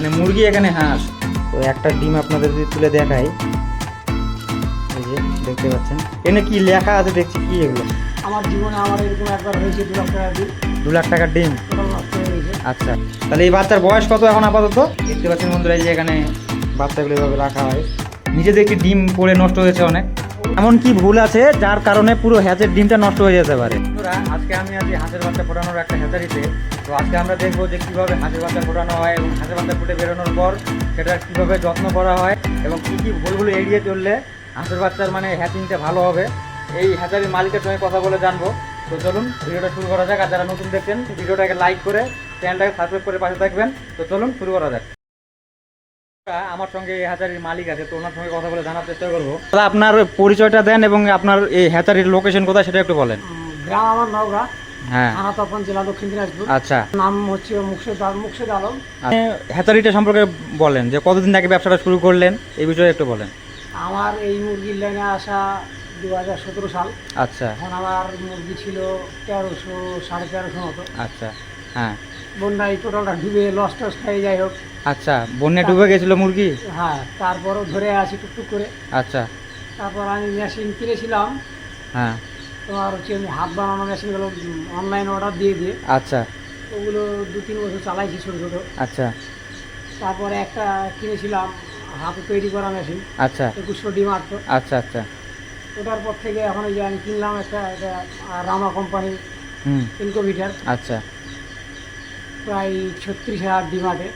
এখানে মুরগি এখানে হাঁস। তো একটা ডিম আপনাদের যদি তুলে দেখাই। এই যে দেখতে পাচ্ছেন। এখানে কি লেখা আছে দেখছি কি এগুলো? আমার জীবনে আমার এরকম একবার হয়েছে দু লাখ টাকা দিন দু লাখ টাকার ডিম? আচ্ছা তাহলে এই বাচ্চার বয়স কত এখন আপাতত? দেখতে পাচ্ছেন বন্ধুরা এই যে এখানে বাচ্চাগুলো এভাবে রাখা হয়। নিচে দেখি ডিম পড়ে নষ্ট হয়েছে অনেক? এমন কি ভুল আছে যার কারণে পুরো হ্যাচের ডিমটা নষ্ট হয়ে যেতে পারে? আজকে আমি আছি হাঁসের বাচ্চা ফোটানোর একটা হ্যাচারিতে তো আজকে আমরা দেখব যে কীভাবে হাঁসের বাচ্চা ফোটানো হয় এবং হাঁসের বাচ্চা ফুটে বেরোনোর পর সেটা কীভাবে যত্ন করা হয় এবং কী কী ভুলগুলো এড়িয়ে চললে হাঁসের বাচ্চার মানে হ্যাচিংটা ভালো হবে, এই হ্যাচারির মালিকের সঙ্গে কথা বলে জানব। তো চলুন, ভিডিওটা শুরু করা যাক। আর যারা নতুন দেখছেন, ভিডিওটাকে লাইক করে চ্যানেলটাকে সাবস্ক্রাইব করে পাশে থাকবেন। তো চলুন, শুরু করা যাক। আমার সঙ্গে এই হ্যাচারির মালিক আছে, তো ওনার সঙ্গে কথা বলে জানার চেষ্টা করব। দাদা, আপনার পরিচয়টা দেন এবং আপনার এই হ্যাচারির লোকেশন কোথায় সেটা একটু বলেন। গ্রাম আমার নওগাঁ। হ্যাঁ। থানা তপন জেলা দক্ষিণ দিনাজপুর। আচ্ছা। নাম হচ্ছে মুর্শেদ আল- মুর্শেদ আলম। আপনি হ্যাচারিটা সম্পর্কে বলেন যে কতদিন আগে ব্যবসাটা শুরু করলেন এই বিষয়ে একটু বলেন। আমার এই মুরগির লাইনে আসা দু হাজার সতেরো সাল। আচ্ছা। এখন আমার মুরগি ছিল তেরোশো সাড়ে তেরোশো মতো। আচ্ছা হ্যাঁ। বন্যায় টোটালটা ডুবে লস টস খেয়ে যাই হোক। আচ্ছা বন্যা ডুবে গেছিল মুরগি? হ্যাঁ তারপরও ধরে আসি টুকটুক করে। আচ্ছা। তারপর আমি মেশিন কিনেছিলাম। হ্যাঁ। তোমার হচ্ছে হাত বানানো মেশিনগুলো অনলাইন অর্ডার দিয়ে দিয়ে আচ্ছা। ওগুলো দু তিন বছর চালাইছি ছোটো ছোটো। আচ্ছা। তারপরে একটা কিনেছিলাম হাতে তৈরি করা মেশিন আচ্ছা। একুশশো ডিম আটশো আচ্ছা আচ্ছা। ওটার পর থেকে এখন ওই যে আমি কিনলাম একটা একটা রামা কোম্পানি ইনকোভিটার আচ্ছা। প্রায় ছত্রিশ হাজার ডিম আটে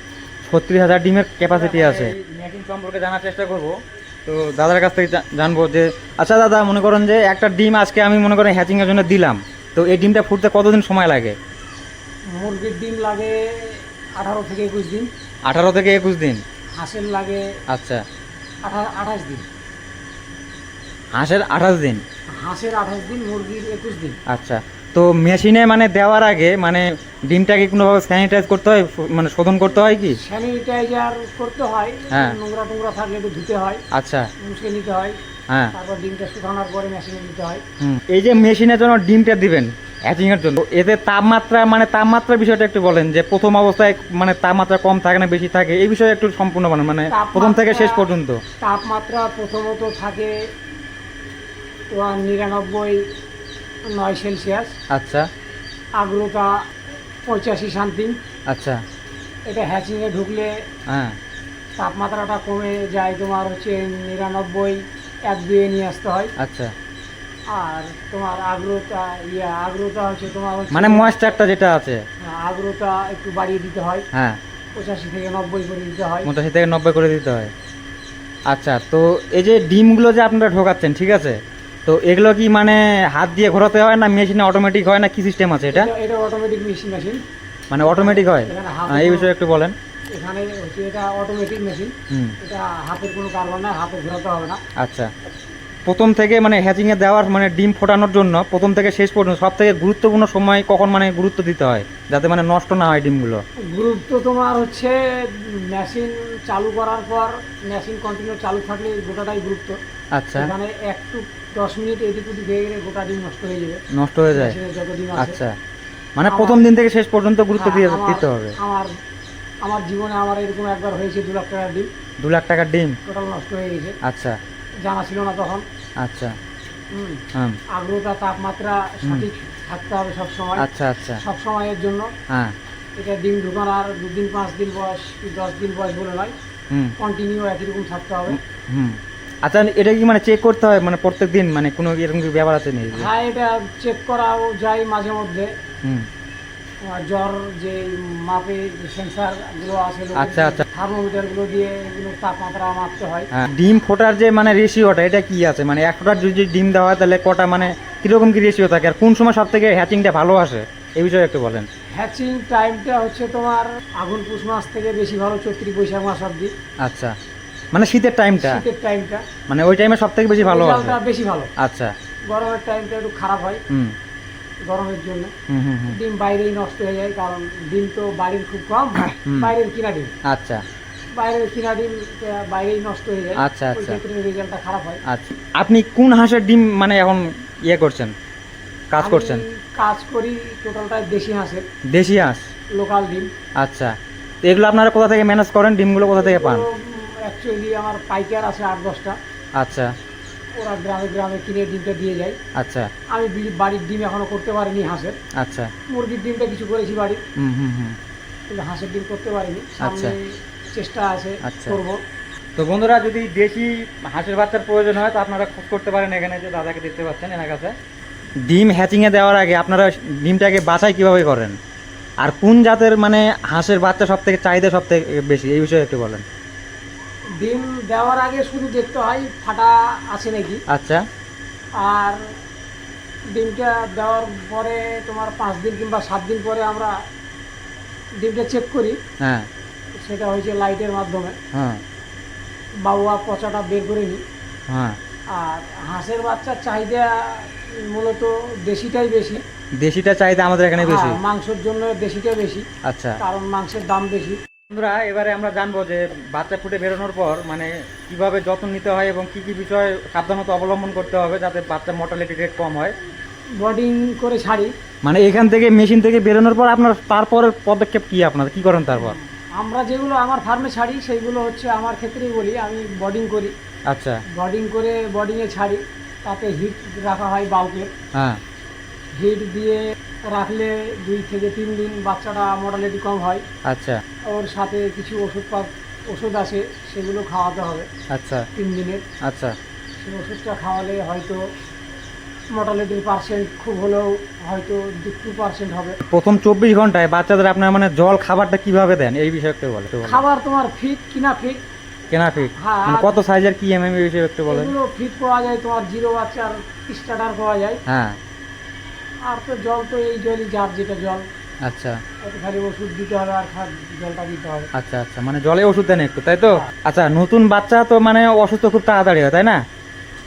ছত্রিশ হাজার ডিমের ক্যাপাসিটি আছে। মেশিন সম্পর্কে জানার চেষ্টা করব। তো দাদার কাছ থেকে জানব যে আচ্ছা দাদা মনে করেন যে একটা ডিম আজকে আমি মনে করেন হ্যাচিংয়ের জন্য দিলাম। তো এই ডিমটা ফুটতে কতদিন সময় লাগে? মুরগির ডিম লাগে আঠারো থেকে একুশ দিন। আঠারো থেকে একুশ দিন? হাঁসের লাগে আচ্ছা। আঠা আঠাশ দিন। হাঁসের আঠাশ দিন? হাঁসের আঠাশ দিন মুরগির একুশ দিন। আচ্ছা। তো মেশিনে মানে দেওয়ার আগে মানে ডিমটাকে কোনোভাবে স্যানিটাইজ করতে হয় মানে শোধন করতে হয় কি? স্যানিটাইজার করতে হয় হ্যাঁ। নোংরা টোংরা থাকলে একটু ধুতে হয় আচ্ছা। মুছে নিতে হয় হ্যাঁ। তারপর ডিমটা শুকানোর পরে মেশিনে দিতে হয়। এই যে মেশিনের জন্য ডিমটা দিবেন হ্যাচিং এর জন্য এতে তাপমাত্রা মানে তাপমাত্রার বিষয়টা একটু বলেন যে প্রথম অবস্থায় মানে তাপমাত্রা কম থাকে না বেশি থাকে এই বিষয়ে একটু সম্পূর্ণ বলেন মানে প্রথম থেকে শেষ পর্যন্ত। তাপমাত্রা প্রথমত থাকে নিরানব্বই নয় সেলসিয়াস আচ্ছা। আর্দ্রতা পঁচাশি সামথিং। আচ্ছা। এটা হ্যাচিংয়ে ঢুকলে হ্যাঁ। তাপমাত্রাটা কমে যায় তোমার হচ্ছে নিরানব্বই এক দুয়ে নিয়ে আসতে হয়। আচ্ছা। আর তোমার আর্দ্রতা ইয়া আর্দ্রতা হচ্ছে তোমার মানে ময়েশ্চারটা যেটা আছে। হ্যাঁ, আর্দ্রতা একটু বাড়িয়ে দিতে হয়। হ্যাঁ। পঁচাশি থেকে নব্বই করে দিতে হয়। মোটাশি থেকে নব্বই করে দিতে হয়। আচ্ছা তো এই যে ডিমগুলো যে আপনারা ঢোকাচ্ছেন ঠিক আছে? তো এগুলো কি মানে হাত দিয়ে ঘোরাতে হয় না মেশিনে অটোমেটিক হয় না কি সিস্টেম আছে এটা? এটা- অটোমেটিক মেশিন মেশিন মানে অটোমেটিক হয়? হ্যাঁ, এই বিষয়ে একটু বলেন। এখানে হচ্ছে এটা অটোমেটিক মেশিন এটা হাতের কোনো কারবার না হাতে ঘোরাতে হবে না। আচ্ছা। প্রথম থেকে মানে হ্যাচিংয়ে দেওয়ার মানে ডিম ফোটানোর জন্য প্রথম থেকে শেষ পর্যন্ত সব থেকে গুরুত্বপূর্ণ সময় কখন মানে গুরুত্ব দিতে হয়? যাতে মানে নষ্ট না হয় ডিমগুলো? গুরুত্ব তোমার হচ্ছে মেশিন চালু করার পর মেশিন কন্টিনিউ চালু থাকলে গোটাটাই গুরুত্ব। আচ্ছা। এখানে একটু দশ মিনিট এদিক ওদিক হয়ে গেলে গোটা ডিম নষ্ট হয়ে যাবে। নষ্ট হয়ে যায়? আচ্ছা। মানে প্রথম দিন থেকে শেষ পর্যন্ত গুরুত্ব দিয়ে হ্যাঁ, দিতে হবে? আমার আমার জীবনে আমার এরকম একবার হয়েছে দু লাখ টাকার ডিম। দু লাখ টাকার ডিম? টোটাল নষ্ট হয়ে গেছে। আচ্ছা। জানা ছিল না তখন। আচ্ছা। আর্দ্রতা তাপমাত্রা সঠিক থাকতে হবে সব সময় আচ্ছা আচ্ছা। সব সময়ের জন্য। হ্যাঁ। এটা ডিম ঢুকানোর দুদিন পাঁচ দিন বয়স কি দশ দিন বয়স বলে নয়। হুম। কন্টিনিউ একই রকম থাকতে হবে। হুম আচ্ছা এটা কি মানে চেক করতে হয়? মানে প্রত্যেক দিন মানে কোনো এরকম কি ব্যাপার আছে নাকি? হ্যাঁ এটা চেক করাও যায় মাঝে মধ্যে। হুম। জ্বর যে মাপে সেন্সারগুলো আছে আচ্ছা, আচ্ছা। থার্মোমিটারগুলো দিয়ে এগুলো তাপমাত্রা মাপতে হয়। হ্যাঁ ডিম ফোটার যে মানে রেশিওটা এটা কি আছে? মানে একটার যদি ডিম দেওয়া হয় তাহলে কটা মানে কীরকম কি রেশিও থাকে? আর কোন সময় সব থেকে হ্যাচিংটা ভালো আসে? এই বিষয়ে একটু বলেন। হ্যাচিং টাইমটা হচ্ছে তোমার আগুন পুষ মাস থেকে বেশি ভালো চৈত্রি বৈশাখ মাস অব্দি আচ্ছা। মানে শীতের টাইমটা শীতের টাইমটা মানে ওই টাইমে সব থেকে বেশি ভালো বেশি ভালো। আচ্ছা। গরমের টাইমটা একটু খারাপ হয়। হুম। গরমের জন্য। ডিম বাইরেই নষ্ট হয়ে যায় কারণ ডিম তো বাড়ির খুব কম বাইরের কিনা ডিম। আচ্ছা। বাইরের কিনা ডিম বাইরেই নষ্ট হয়ে যায়। আচ্ছা, আচ্ছা। রেজাল্টটা খারাপ হয়। আচ্ছা। আপনি কোন হাঁসের ডিম মানে এখন ইয়ে করছেন? কাজ করছেন? কাজ করি টোটালটাই দেশি হাঁসের। দেশি হাঁস? লোকাল ডিম। আচ্ছা। তো এগুলো আপনারা কোথা থেকে ম্যানেজ করেন? ডিমগুলো কোথা থেকে পান? অ্যাকচুয়ালি আমার পাইকার আছে আট দশটা। আচ্ছা। ওরা গ্রামে গ্রামে কিনে ডিমটা দিয়ে যায়। আচ্ছা। আমি বাড়ির ডিম এখনও করতে পারিনি হাঁসের। আচ্ছা। মুরগির ডিমটা কিছু করেছি বাড়ির। হুম হুম হুম। কিন্তু হাঁসের ডিম করতে পারিনি। সামনে চেষ্টা আছে আচ্ছা। করব। তো বন্ধুরা যদি দেশি হাঁসের বাচ্চার প্রয়োজন হয় তো আপনারা খোঁজ করতে পারেন এখানে যে দাদাকে দেখতে পাচ্ছেন এনার কাছে। ডিম হ্যাচিংয়ে দেওয়ার আগে আপনারা ডিমটাকে বাছাই কীভাবে করেন? আর কোন জাতের মানে হাঁসের বাচ্চা সব থেকে চাহিদা সব থেকে বেশি? এই বিষয়ে একটু বলেন। ডিম দেওয়ার আগে শুধু দেখতে হয় ফাটা আছে নাকি? আচ্ছা। আর ডিমটা দেওয়ার পরে তোমার পাঁচ দিন কিংবা সাত দিন পরে আমরা ডিমটা চেক করি। হ্যাঁ। সেটা হয়েছে লাইটের মাধ্যমে। হ্যাঁ। বাবুয়া পচাটা বের করে নিই। হ্যাঁ। আর হাঁসের বাচ্চার চাহিদা মূলত দেশিটাই বেশি। দেশিটা চাহিদা আমাদের এখানে বেশি। হ্যাঁ, মাংসের জন্য দেশিটা বেশি। আচ্ছা। কারণ মাংসের দাম বেশি। বন্ধুরা এবারে আমরা জানব যে বাচ্চা ফুটে বেরোনোর পর মানে কীভাবে যত্ন নিতে হয় এবং কি কি বিষয়ে সাবধানতা অবলম্বন করতে হবে যাতে বাচ্চা মর্টালিটি রেট কম হয়। বডিং করে ছাড়ি মানে এখান থেকে মেশিন থেকে বেরোনোর পর আপনার তারপরের পদক্ষেপ কি আপনার? কি করেন তারপর? আমরা যেগুলো আমার ফার্মে ছাড়ি সেইগুলো হচ্ছে আমার ক্ষেত্রেই বলি আমি বডিং করি। আচ্ছা। বডিং করে বডিংয়ে ছাড়ি তাতে হিট রাখা হয় বাউকে হ্যাঁ। হিট দিয়ে রাখলে দুই থেকে তিন দিন বাচ্চাটা মোটালিটি কম হয়। আচ্ছা। ওর সাথে কিছু ওষুধ পা- ওষুধ আছে সেগুলো খাওয়াতে হবে। আচ্ছা। তিন দিনের। আচ্ছা। সেই ওষুধটা খাওয়ালে হয়তো মোটালিটির পার্সেন্ট খুব হলেও হয়তো দু পার্সেন্ট হবে। প্রথম চব্বিশ ঘন্টায় বাচ্চাদের আপনার মানে জল খাবারটা কীভাবে দেন? এই বিষয়ে একটু একটু খাবার তোমার ফিট কিনা ফিট কেনা হ্যাঁ, মানে কত সাইজের কি এমএম এই বিষয়ে একটু বলেন। এগুলো ফিট পাওয়া যায় তোমার জিরো বাচ্চার স্টার্টার পাওয়া যায়। হ্যাঁ। আর তো জল তো এই জলই যার যেটা জল। আচ্ছা। খালি ওষুধ দিতে হবে আর জলটা দিতে হবে। আচ্ছা আচ্ছা মানে জলে ওষুধ দেন একটু তাই তো? আচ্ছা নতুন বাচ্চা তো মানে অসুস্থ খুব তাড়াতাড়ি হয় তাই না?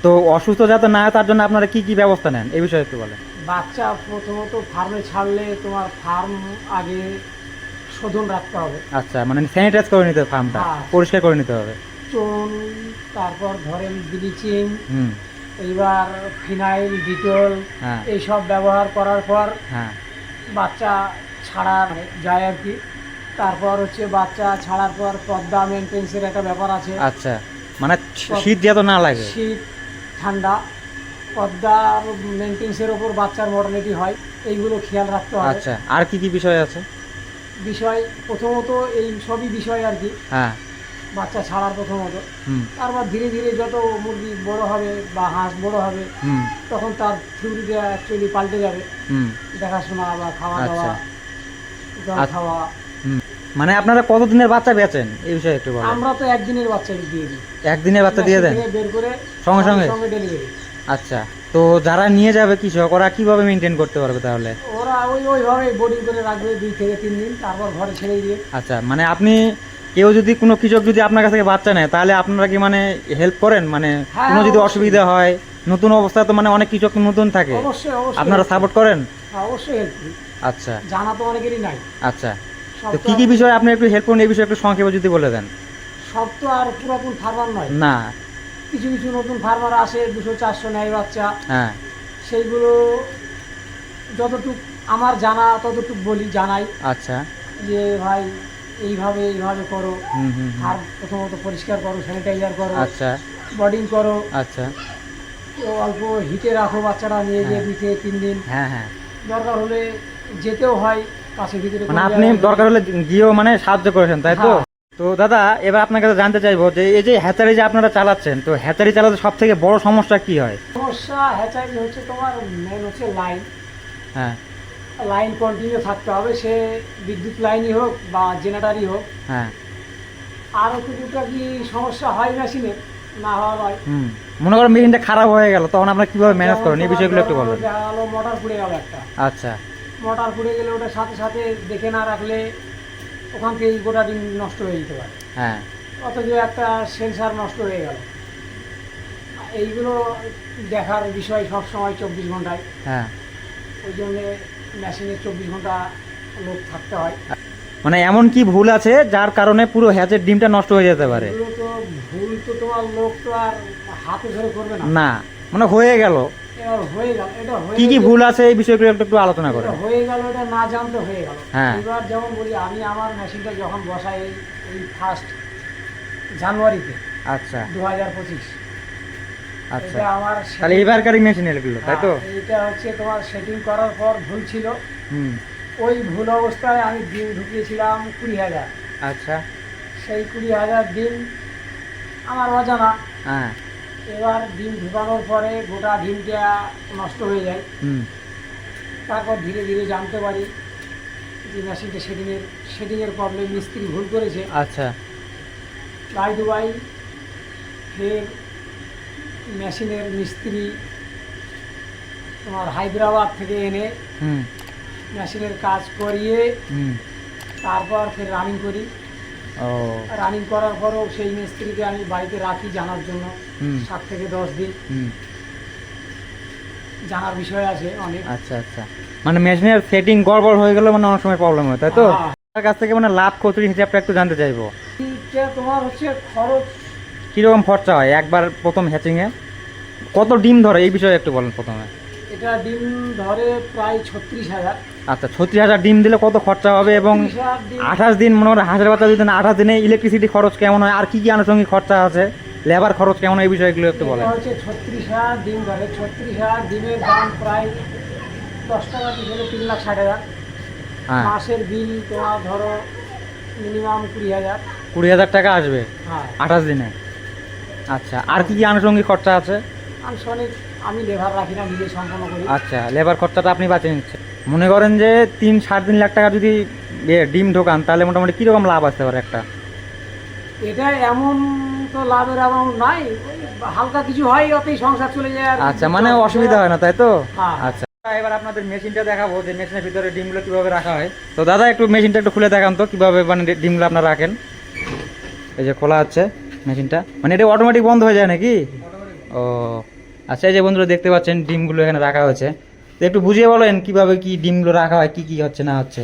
তো অসুস্থ যাতে না হয় তার জন্য আপনারা কি কি ব্যবস্থা নেন? এই বিষয়ে একটু বলেন। বাচ্চা প্রথমত ফার্মে ছাড়লে তোমার ফার্ম আগে শোধন রাখতে হবে। আচ্ছা মানে স্যানিটাইজ করে নিতে হবে ফার্মটা হ্যাঁ। পরিষ্কার করে নিতে হবে। চুন তারপর ধরেন ব্লিচিং হুম। এইবার ফিনাইল ডিটল হ্যাঁ। এইসব ব্যবহার করার পর হ্যাঁ। বাচ্চা ছাড়া যায় আর কি। তারপর হচ্ছে বাচ্চা ছাড়ার পর পদ্মা মেনটেন্সের একটা ব্যাপার আছে। আচ্ছা মানে শীত যাতে না লাগে। শীত ঠান্ডা পদ্মার মেনটেন্সের ওপর বাচ্চার মর্টালিটি হয় এইগুলো খেয়াল রাখতে হবে। আচ্ছা আর কি কি বিষয় আছে? বিষয় প্রথমত এই সবই বিষয় আর কি। হ্যাঁ। বাচ্চা ছাড়ার প্রথমত। তারপর ধীরে ধীরে যত মুরগি বড় হবে বা হাঁস বড় হবে তখন তার থিওরিটা অ্যাকচুয়ালি পাল্টে যাবে। দেখাশোনা বা খাওয়া আচ্ছা। দাওয়া জল আচ্ছা। খাওয়া। মানে আপনারা কতদিনের বাচ্চা বেচেন? এই বিষয়ে একটু বলেন। আমরা তো একদিনের বাচ্চা দিয়ে দিই। একদিনের বাচ্চা দিয়ে দেন? বের করে সঙ্গে সঙ্গে? সঙ্গে? ডেলিভারি আচ্ছা। তো যারা নিয়ে যাবে কৃষক ওরা কীভাবে মেনটেন করতে পারবে তাহলে? ওরা ওই ওইভাবে বোর্ডিং করে রাখবে দুই থেকে তিন দিন তারপর ঘরে ছেড়ে দিয়ে। আচ্ছা। মানে আপনি কেউ যদি কোনো কৃষক যদি আপনার কাছ থেকে বাচ্চা নেয় তাহলে আপনারা কি মানে হেল্প করেন? মানে হ্যাঁ, কোনো যদি অসুবিধা হয় নতুন অবস্থা তো মানে অনেক কৃষক নতুন থাকে। আপনারা সাপোর্ট করেন? হ্যাঁ, অবশ্যই হেল্প আচ্ছা। জানা তো অনেকেরই নাই। আচ্ছা। তো তো কি কি বিষয় আপনি একটু হেল্প করুন এই বিষয়ে একটু সংক্ষেপে যদি বলে দেন। সব তো আর পুরাতন ফার্মার নয়। না। কিছু কিছু নতুন ফার্মার আসে দুশো চারশো নেয় বাচ্চা। হ্যাঁ। সেইগুলো যতটুক আমার জানা ততটুক বলি জানাই। আচ্ছা। যে ভাই এইভাবে এইভাবে করো। আর প্রথমত পরিষ্কার করো স্যানিটাইজার করো আচ্ছা। বডিং করো। আচ্ছা। অল্প হিটে রাখো বাচ্চারা নিয়ে গিয়ে হ্যাঁ। দুই থেকে তিন দিন। হ্যাঁ হ্যাঁ। দরকার হলে যেতেও হয় কাছে ভিতরে মানে আপনি দরকার হলে গিয়েও মানে সাহায্য করেছেন তাই তো? হ্যাঁ। তো দাদা এবার আপনার কাছে জানতে চাইব যে এই যে হ্যাচারি যে আপনারা চালাচ্ছেন তো হ্যাচারি চালাতে সব থেকে বড় সমস্যা কি হয়? সমস্যা হ্যাচারি হচ্ছে তোমার মেন হচ্ছে লাইন হ্যাঁ। লাইন কন্টিনিউ থাকতে হবে সে বিদ্যুৎ লাইনই হোক বা জেনারেটারই হোক। হ্যাঁ। আর টুকুটা কি সমস্যা হয় মেশিনের না হওয়া হয়। হুম। মনে করেন মেশিনটা খারাপ হয়ে গেল তখন আমরা কীভাবে ম্যানেজ করেন এই বিষয়গুলো একটু বলবেন। দেখা গেলো মোটর পুড়ে গেল একটা। আচ্ছা। মোটর পুড়ে গেলে ওটা সাথে সাথে দেখে না রাখলে ওখান থেকে গোটা দিন নষ্ট হয়ে যেতে পারে। হ্যাঁ। অথচ একটা সেন্সার নষ্ট হয়ে গেল। এইগুলো দেখার বিষয় সব সময় চব্বিশ ঘন্টায়। হ্যাঁ। ওই জন্যে মেশিনে চব্বিশ ঘণ্টা লোক থাকতে হয়। মানে এমন কি ভুল আছে যার কারণে পুরো হ্যাচের ডিমটা নষ্ট হয়ে যেতে পারে? এগুলো তো ভুল তো তোমার লোক তো আর হাতে ধরে করবে না। না মানে হয়ে গেল। এবার হয়ে গেল এটা হয়ে কি কি ভুল আছে এই বিষয়গুলো একটু একটু আলোচনা এটা হয়ে গেল এটা না জানতে হয়ে গেল। হ্যাঁ। এবার যেমন বলি আমি আমার মেশিনটা যখন বসাই এই- এই ফার্স্ট জানুয়ারিতে আচ্ছা। দু হাজার পঁচিশ। আচ্ছা। আমার তাহলে এগুলো তাই তো? হ্যাঁ, এটা হচ্ছে তোমার সেটিং করার পর ভুল ছিল। হুম। ওই ভুল অবস্থায় আমি ডিম ঢুকিয়েছিলাম কুড়ি হাজার। আচ্ছা। সেই কুড়ি হাজার ডিম আমার অজানা। হ্যাঁ। এবার ডিম ঢুকানোর পরে গোটা ডিমটা নষ্ট হয়ে যায়। হুম। তারপর ধীরে ধীরে জানতে পারি যে মেশিনটা সেটিংয়ের সেটিংয়ের প্রবলেম মিস্ত্রি ভুল করেছে। আচ্ছা। বাই দুবাই ফের মেশিনের মিস্ত্রি তোমার হায়দ্রাবাদ থেকে এনে হুম। মেশিনের কাজ করিয়ে তারপর ফের রানিং করি। ও। রানিং করার পরও সেই মিস্ত্রিকে আমি বাড়িতে রাখি জানার জন্য সাত থেকে দশ দিন। জানার বিষয় আছে অনেক। আচ্ছা আচ্ছা। মানে মেশিনের সেটিং গড়বড় হয়ে গেলে মানে অনেক সময় প্রবলেম হয় তাই তো? হ্যাঁ। তার কাছ থেকে মানে লাভ ক্ষতির হিসাবটা একটু জানতে চাইব। তোমার হচ্ছে খরচ কীরকম খরচা হয় একবার প্রথম হ্যাচিংয়ে কত ডিম ধরে? এই বিষয়ে একটু বলেন প্রথমে। এটা ডিম ধরে প্রায় ছত্রিশ হাজার। আচ্ছা ছত্রিশ হাজার ডিম দিলে কত খরচা হবে এবং 36,000 আঠাশ দিন মনে হয় হাজার বাচ্চা যদি আঠাশ দিনে ইলেকট্রিসিটি খরচ কেমন হয়? আর কি কি আনুষঙ্গিক খরচা আছে? লেবার খরচ কেমন এই বিষয়গুলো একটু বলেন। হচ্ছে ছত্রিশ হাজার ডিম ধরে। ছত্রিশ হাজার ডিমের দাম প্রায় দশ টাকা পিস হলে তিন লাখ ষাট হাজার। হ্যাঁ। মাসের বিল তোমার ধরো মিনিমাম কুড়ি হাজার। কুড়ি হাজার টাকা আসবে হ্যাঁ। আঠাশ দিনে? আচ্ছা আর কি কি আনুষঙ্গিক খরচা আছে? অনেক আমি লেবার রাখি না নিজে সম্পন্ন করি। আচ্ছা লেবার খরচাটা আপনি বাঁচিয়ে নিচ্ছেন। মনে করেন যে তিন সাড়ে তিন লাখ টাকা যদি ডিম ঢোকান তাহলে মোটামুটি কীরকম লাভ আসতে পারে একটা? এটা এমন তো লাভের অ্যামাউন্ট নাই হালকা কিছু হয় ওতেই সংসার চলে যায় আচ্ছা মানে অসুবিধা হয় না তাই তো? হ্যাঁ। আচ্ছা এবার আপনাদের মেশিনটা দেখাবো যে মেশিনের ভিতরে ডিমগুলো কীভাবে রাখা হয়। তো দাদা একটু মেশিনটা একটু খুলে দেখান তো কীভাবে মানে ডিমগুলো আপনারা রাখেন। এই যে খোলা আছে। মেশিনটা? মানে এটা অটোমেটিক বন্ধ হয়ে যায় নাকি? ও আচ্ছা এই যে বন্ধুরা দেখতে পাচ্ছেন ডিমগুলো এখানে রাখা হয়েছে। তো একটু বুঝিয়ে বলেন কীভাবে কি ডিমগুলো রাখা হয় কি কি হচ্ছে না হচ্ছে?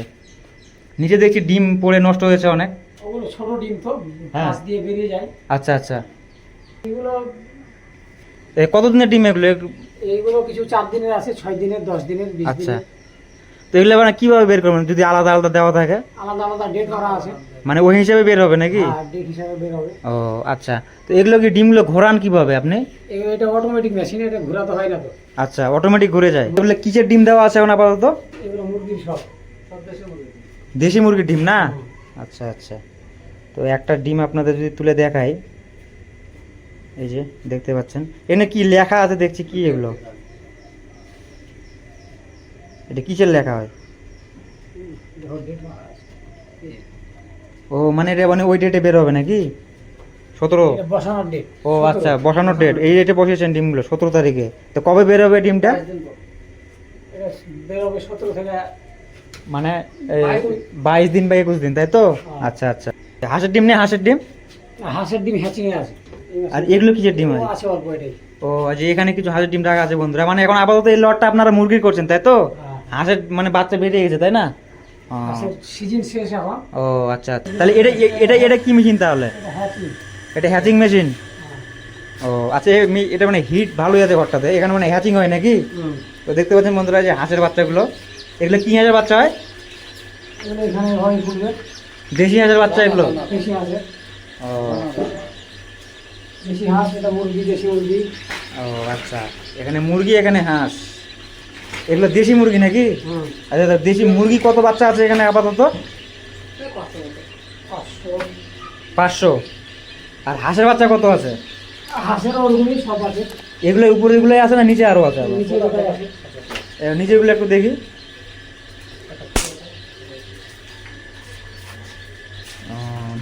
নিচে দেখছি ডিম পড়ে নষ্ট হয়েছে অনেক। ওগুলো ছোট ডিম তো হ্যাঁ। দিয়ে বেরিয়ে যায়। আচ্ছা আচ্ছা। এগুলো এ কত দিনের ডিম এগুলো? এইগুলো কিছু চার দিনের আছে ছয় দিনের দশ দিনের আচ্ছা। তো এগুলো মানে কীভাবে বের করবেন? যদি আলাদা আলাদা দেওয়া থাকে? আলাদা আলাদা ডেট করা আছে। মানে ওই হিসেবে বের হবে নাকি? হ্যাঁ ডেট হিসাবে বের হবে। ও আচ্ছা। তো এগুলো কি ডিমগুলো ঘোরান কীভাবে আপনি? এটা অটোমেটিক মেশিন এটা ঘোরাতে হয় না তো। আচ্ছা অটোমেটিক ঘুরে যায়। এগুলো কিসের ডিম দেওয়া আছে এখন আপাতত? এগুলো মুরগির সব সব দেশি মুরগির ডিম। না? আচ্ছা আচ্ছা। তো একটা ডিম আপনাদের যদি তুলে দেখাই। এই যে দেখতে পাচ্ছেন। এখানে কি লেখা আছে? দেখছি কি এগুলো। এটা কিসের লেখা হয়? ও মানে এটা মানে ওই ডেটে বের হবে নাকি? সতেরো? ও আচ্ছা বসানোর ডেট এই ডেটে বসিয়েছেন ডিমগুলো সতেরো তারিখে। তো কবে বের হবে ডিমটা মানে বাইশ- দিন। বা একুশ দিন তাই তো? হ্যাঁ। আচ্ছা আচ্ছা। হাঁসের ডিম নেই হাঁসের ডিম হাঁসের ডিম হ্যাচিং এ আছে। আর এগুলো কিসের ডিম আছে ও যে এখানে কিছু হাঁসের ডিম রাখা আছে বন্ধুরা। মানে এখন আপাতত এই লটটা আপনারা মুরগির করছেন তাই তো? হ্যাঁ। হাঁসের মানে বাচ্চা বেরিয়ে গেছে তাই না? সিজন শেষ এখন ও আচ্ছা আচ্ছা। তাহলে এটা এটা এটা কি মেশিন তাহলে? এটা হ্যাচিং মেশিন। ও আচ্ছা এটা মানে হিট ভালোই আছে ঘরটাতে। এখানে মানে হ্যাচিং হয় নাকি। তো দেখতে পাচ্ছেন বন্ধুরা যে হাঁসের বাচ্চাগুলো। এগুলো কি হাঁসের বাচ্চা হয়? দেশি হাঁসের বাচ্চা এগুলো? ও দেশি হাঁস এটা মুরগি দেশি মুরগি। ও আচ্ছা। এখানে মুরগি এখানে হাঁস। এগুলো দেশি মুরগি নাকি? আচ্ছা দেশি মুরগি কত বাচ্চা আছে এখানে আপাতত? পাঁচশো। আর হাঁসের বাচ্চা কত আছে? এগুলো উপরে এগুলোই আছে না নিচে আরও আছে নিচেগুলো একটু দেখি।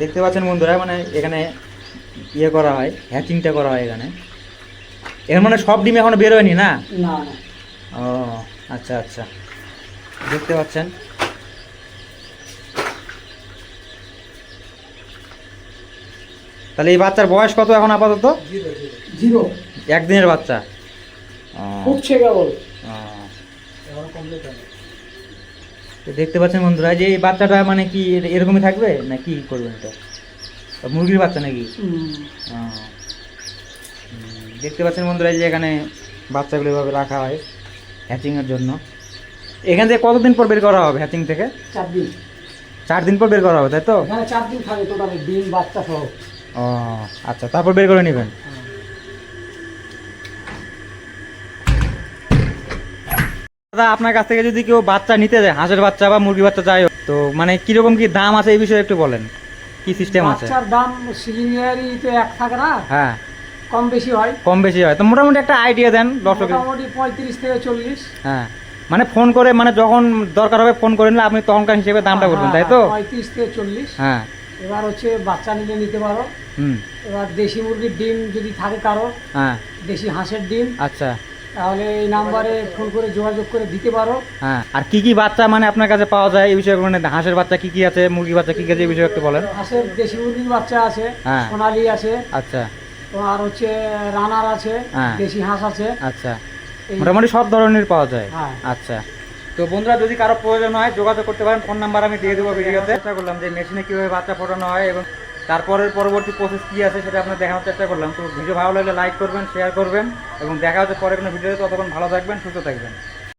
দেখতে পাচ্ছেন বন্ধুরা মানে এখানে ইয়ে করা হয় হ্যাচিংটা করা হয় এখানে। এখানে মানে সব ডিম এখনও বের হয়নি না? না না। ও আচ্ছা আচ্ছা। দেখতে পাচ্ছেন। তাহলে এই বাচ্চার বয়স কত এখন আপাতত? জিরো। একদিনের বাচ্চা। ফুটছে কেবল। দেখতে পাচ্ছেন বন্ধুরা যে এই বাচ্চাটা মানে কি এরকমই থাকবে? না কি করবেন এটা? মুরগির বাচ্চা নাকি। দেখতে পাচ্ছেন বন্ধুরা যে এখানে বাচ্চাগুলো এভাবে রাখা হয়। হ্যাচিংয়ের জন্য। এখান থেকে কতদিন পর বের করা হবে হ্যাচিং থেকে? চার দিন। চার দিন পর বের করা হবে তাই তো? এখানে চার দিন থাকে টোটালি ডিম বাচ্চা সহ। ও আচ্ছা তারপর বের করে নেবেন। দাদা আপনার কাছ থেকে যদি কেউ বাচ্চা নিতে যায় হাঁসের বাচ্চা বা মুরগি বাচ্চা চাই তো মানে কীরকম কি দাম আছে এই বিষয়ে একটু বলেন? কি সিস্টেম আছে? বাচ্চার দাম সিলিন্ডারি তো এক থাকে না। হ্যাঁ। কম বেশি হয়। কম বেশি হয়। তো মোটামুটি একটা আইডিয়া দেন দর্শকের। মোটামুটি পঁয়ত্রিশ থেকে চল্লিশ। হ্যাঁ। মানে ফোন করে মানে যখন দরকার হবে ফোন করে নিলে আপনি তখনকার হিসেবে দামটা বলবেন তাই তো? হ্যাঁ, পঁয়ত্রিশ থেকে চল্লিশ। হ্যাঁ। এবার হচ্ছে বাচ্চা নিলে নিতে পারো। হুম। এবার দেশি মুরগির ডিম যদি থাকে কারও হ্যাঁ। দেশি হাঁসের ডিম আচ্ছা। তাহলে এই নাম্বারে ফোন করে যোগাযোগ করে দিতে পারো। হ্যাঁ। আর কি কি বাচ্চা মানে আপনার কাছে পাওয়া যায় এই বিষয়ে মানে হাঁসের বাচ্চা কি কি আছে মুরগি বাচ্চা কি কি আছে এই বিষয়ে একটু বলেন। হাঁসের দেশি মুরগির বাচ্চা আছে হ্যাঁ। সোনালি আছে। আচ্ছা। তোমার হচ্ছে রানার আছে হ্যাঁ। দেশি হাঁস আছে। আচ্ছা। মোটামুটি সব ধরনের পাওয়া যায়। হ্যাঁ। আচ্ছা। তো বন্ধুরা যদি কারও প্রয়োজন হয় যোগাযোগ করতে পারেন। ফোন নাম্বার আমি দিয়ে দেবো ভিডিওতে। চেষ্টা করলাম যে মেশিনে কীভাবে বাচ্চা ফোটানো হয় এবং তারপরের পরবর্তী প্রসেস কী আছে সেটা আপনার দেখানোর চেষ্টা করলাম। তো ভিডিও ভালো লাগলে লাইক করবেন শেয়ার করবেন এবং দেখা হচ্ছে পরে কোনো ভিডিওতে। ততক্ষণ ভালো থাকবেন সুস্থ থাকবেন।